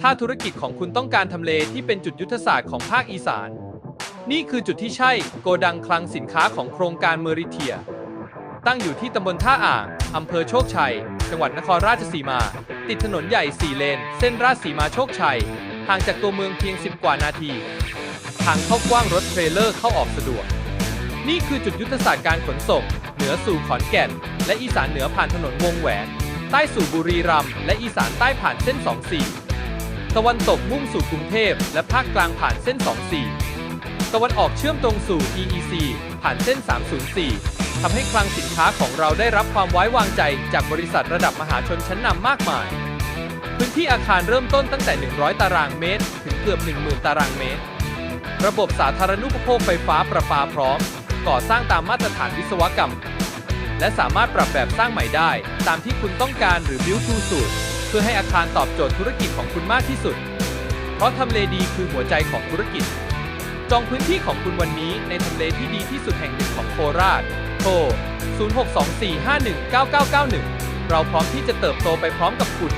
ถ้าธุรกิจของคุณต้องการทำเลที่เป็นจุดยุทธศาสตร์ของภาคอีสาน นี่คือจุดที่ใช่โกดังคลังสินค้าของโครงการเมอริเทีย ตั้งอยู่ที่ตำบลท่าอ่างอำเภอโชคชัย จังหวัดนครราชสีมา ติดถนนใหญ่ 4 เลน เส้นราชสีมาโชคชัย ห่างจากตัวเมืองเพียง 10 กว่านาที ทางเข้ากว้างรถเทรลเลอร์เข้าออกสะดวก นี่คือจุดยุทธศาสตร์การขนส่ง เหนือสู่ขอนแก่น และอีสานเหนือผ่านถนนวงแหวน ใต้สู่บุรีรัมย์และอีสานใต้ผ่านเส้น 24 ตะวันตกมุ่งสู่กรุงเทพ และภาคกลางผ่านเส้น 24 ตะวันออกเชื่อมตรงสู่ EEC ผ่านเส้น 304 ทำให้คลังสินค้าของเราได้รับความไว้วางใจจากบริษัทระดับมหาชนชั้นนำมากมาย พื้นที่อาคารเริ่มต้นตั้งแต่ 100 ตารางเมตร ถึงเกือบ 10,000 ตารางเมตร ระบบสาธารณูปโภคไฟฟ้าประปาพร้อม ก่อสร้างตามมาตรฐานวิศวกรรม และสามารถปรับแบบสร้างใหม่ได้ ตามที่คุณต้องการหรือ build to suit เพื่อให้อาคารตอบโจทย์ธุรกิจของคุณมากที่สุด เพราะทำเลดีคือหัวใจของธุรกิจ จองพื้นที่ของคุณวันนี้ในทำเลที่ดีที่สุดแห่งหนึ่งของโคราช โทร 0624519991 เราพร้อมที่จะเติบโตไปพร้อมกับคุณ